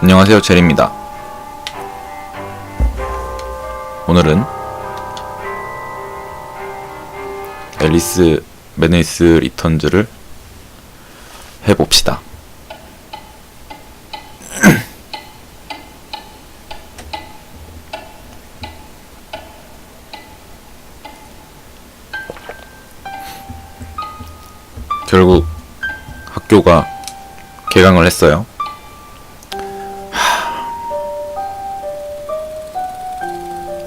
안녕하세요 제리입니다. 오늘은 앨리스 메네이스 리턴즈를 해봅시다. 결국 학교가 개강을 했어요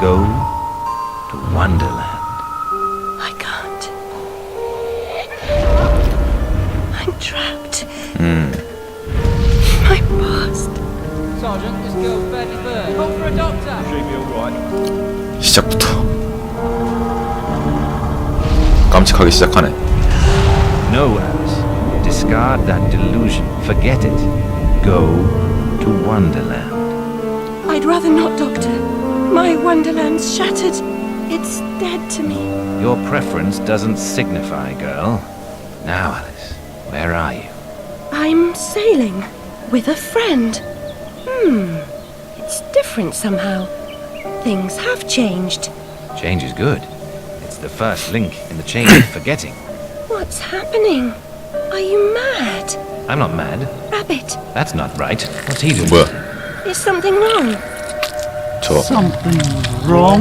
Go to Wonderland. I can't. I'm trapped. My past. Sergeant, this girl's badly burned. Call for a doctor. 시작부터 깜찍하게 시작하네. No, Alice. Discard that delusion. Forget it. Go to Wonderland. I'd rather not, Doctor. My wonderland's shattered. It's dead to me. Your preference doesn't signify, girl. Now, Alice, where are you? I'm sailing with a friend. Hmm. It's different somehow. Things have changed. Change is good. It's the first link in the chain of forgetting. What's happening? Are you mad? I'm not mad. Rabbit, That's not right. What's he doing? 뭐야? is something wrong? 저 Something wrong?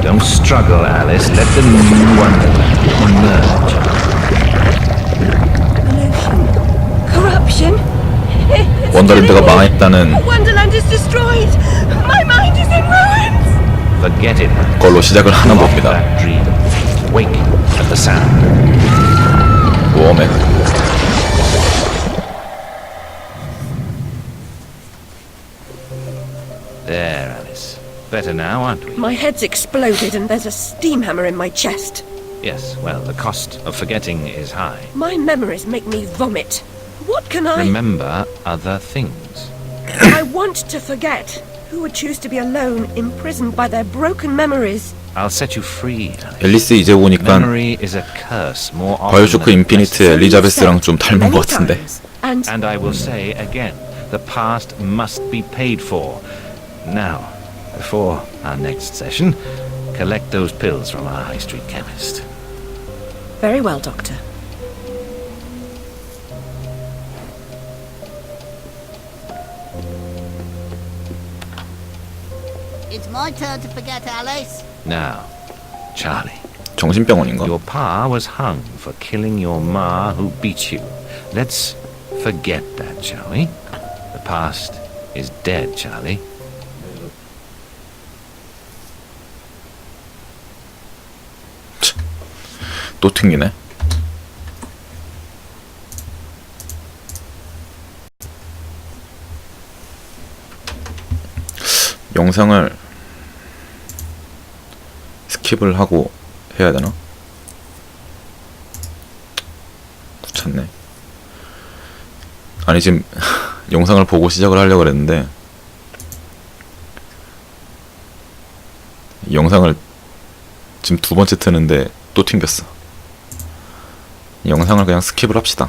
Don't struggle, Alice. Let the new Wonderland emerge. Corruption? It's 원더랜드가 killing me. 망했다는 Wonderland is destroyed. My mind is in ruins. Forget it. 걸로 시작을 하나 Off 봅니다. that dream. Wake at the sound. 모험 There, Alice. Better now, aren't we? My head's exploded and there's a steam hammer in my chest. Yes, well, the cost of forgetting is high. My memories make me vomit. What can I... Remember other things. I want to forget. Who would choose to be alone, imprisoned by their broken memories? I'll set you free, Alice. 앨리스 이제 보니까 Memory is a curse more often 바이오쇼크 than 인피니트의 blessing. 엘리자베스랑 좀 닮은 Many 것 같은데. times. And And I will say again, the past must be paid for. Now, before our next session, collect those pills from our high street chemist. very well, Doctor. It's my turn to forget, Alice. Now, Charlie, 정신병원인가? your pa was hung for killing your ma who beat you. Let's forget that, shall we? The past is dead, Charlie. 또 튕기네. 영상을 스킵을 하고 해야 되나? 귀찮네. 아니 지금 영상을 보고 시작을 하려고 그랬는데 영상을 지금 두 번째 트는데 또 튕겼어. 영상을 그냥 스킵을 합시다.